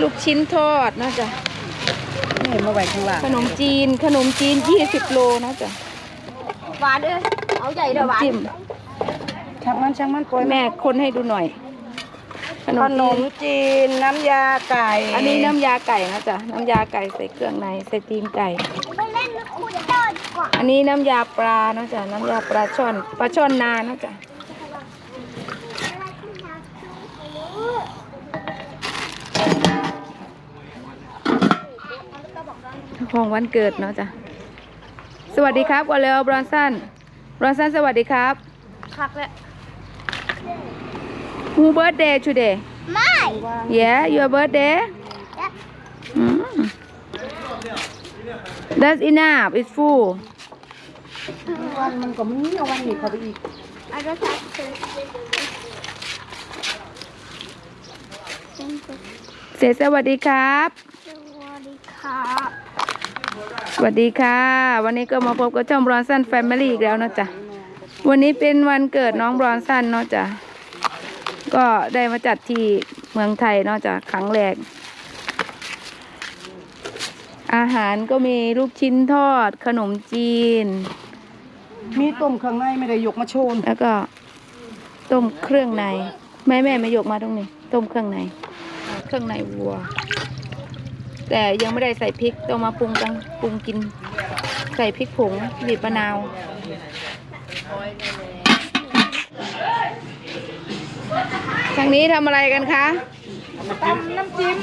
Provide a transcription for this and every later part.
ลูกชิ้นทอดนะจ๊ะไม่เห็นมาไหวข้างล่างขนมจีน ขนมจีน 20 โลนะจ๊ะหวานเด้อเอาใหญ่เด้อหวานจิ้มช่างมันช่างมันปล่อยแม่คนให้ดูหน่อย ขนขมนจีมนจีนน้ำยาไก่อันนี้น้ำยาไก่นะจ๊ะน้ำยาไก่ใส่เครื่องในใส่ตีนไก่ ไปเล่นลูกคุณเจ้าดีกว่า อันนี้น้ำยาปลานะจ๊ะน้ำยาปลาช่อนปลาช่อนนานะจ๊ะ ของวันเกิดเนาะจ๊ะสวัสดีครับวันเร็วบรอนสันบรอนสันสวัสดีครับคักแล้ว Who birthday today ไม่ Yeah your birthday อืม That's enough it's full วันมันก็มีเอาวันนี้เข้าไปอีกอันนี้ทักเธอเสร็จสวัสดีครับ สวัสดีครับส วัสดีค่ะ วันนี้ก็มาพบกับช่องบรอนสันแฟมิลี่อีกแล้วเนาะจ๊ะวันนี้เป็นวันเกิดน้องบรอนสันเนาะจ๊ะก็ได้มาจัดที่เมืองไทยเนาะจ๊ะครั้งแรก อาหารก็มีลูกชิ้นทอดขนมจีน มีต้มเครื่องในไม่ได้ยกมาโชว์แล้วก็ต้มเครื่องในแม่แม่ไม่ยกมาตรงนี้ ต้มเครื่องใน เครื่องในวัว แต่ยังไม่ได้ใส่พริกต้องมาปรุงกันปรุงกิน ใส่พริกผงบีบมะนาวทางนี้ทำอะไรกันคะตำน้ำจิ้ม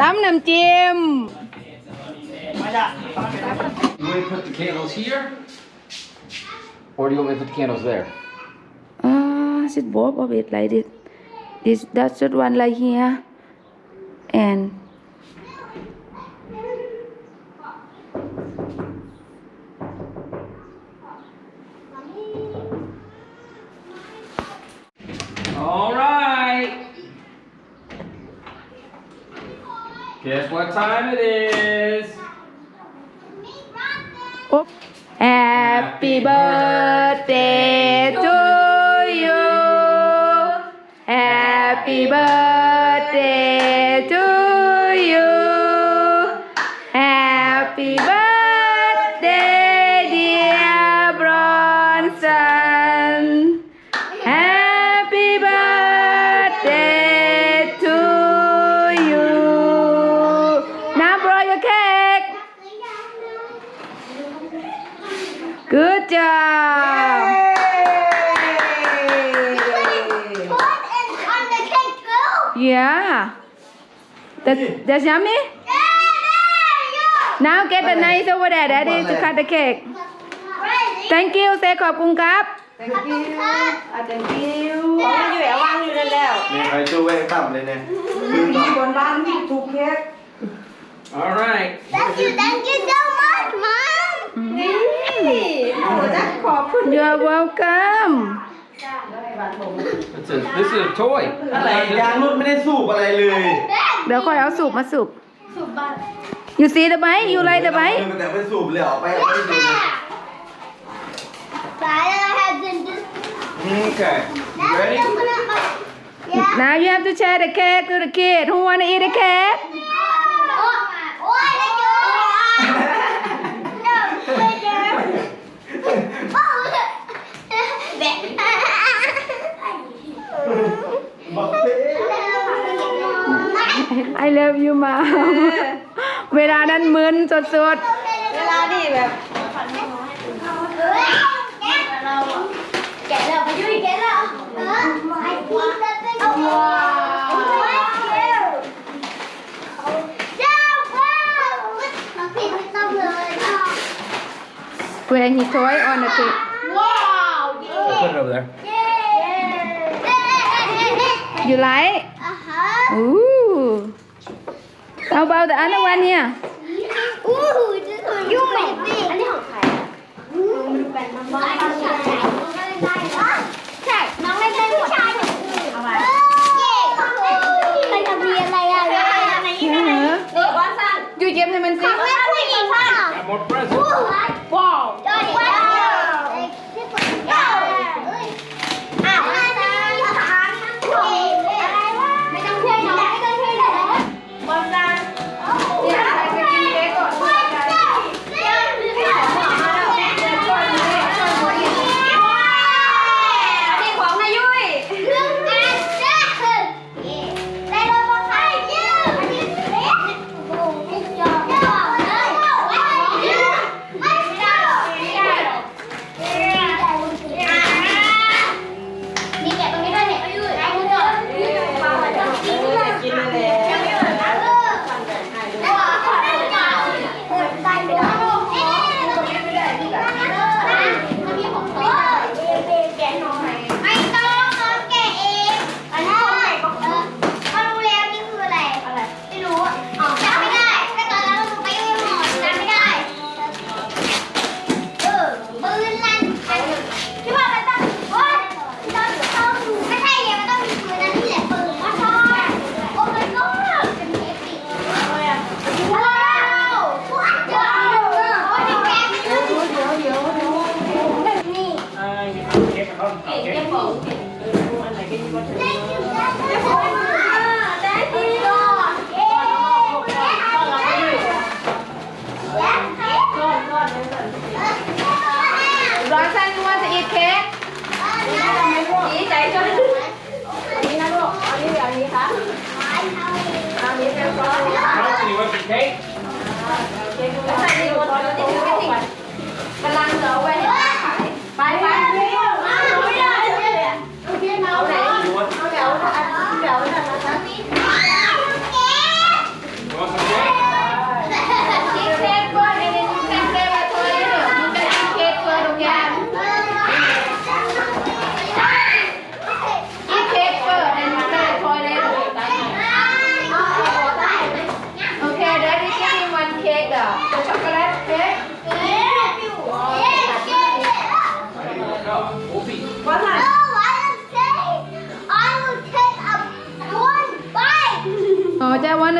ตำน้ำจิ้ม You want me to put the candles here? Or do you want me to put the candles there? Ah, sit both of it like this. This that's just one like here, and Alright. Guess what time it is? oh, happy birthday That's, that's yummy. Yeah, there you Now get the knife over there, Daddy, to cut the cake. go. Ready? Thank you. Say ขอบคุณครับ thank you อะ thank you ของมันอยู่แหววางอยู่นั่นแล้วเนี่ยใครช่วยแว่งต่ำเลยเนี่ยคือมีบนบ้านมีถูกเค้ก Alright. Thank you, thank you so much, Mom. นี่หนูจะขอบคุณ You're welcome. It's a, this is a toy. อะไรยางรุ่นไม่ได้สูบอะไรเลย เดี๋ยวค่อยเอาสูบมาสูบสุบบัต You see the bike? You like the bike? แต่ไปสูบเลยออกไปเอาไปดูเลย But I have to just Okay. You ready? open up my yeah. Now you have to share the cake to the kid. Who want to eat the cake? Oh, oh, I like it. No, wait there. Oh, บอกเป๊ะ I love you mom เวลานั้นมึนสดเวลานี่แบบแกะแล้วไปยุ่ยแกะแล้วเออไอ้พีจะเป็นว้าวเจ้าว้าวน้องพีไม่ต้องเลยๆ When he toy on the cake ว้าว Put it over there. เย้ You like? อ่าฮะ Ooh. How about the other one here? อู้ยุ่งเลยพี่อันนี้ของใครอู้เป็นมันบ้าใช่ใช่น้องเล่นได้หมดเอามาเย้ใครจะมีอะไรอะอะไรเออเด็กว่าสั้นยูเย็บให้มันสิของเล่นผู้หญิงสั้น Got more presents. ว้ ดีใจจัง How do you want the cake? ใส่ดีหมดเลยนี่คือไม่ติดกำลังเหลือไว้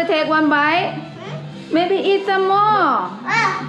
to take one bite? Maybe eat some more. Ah.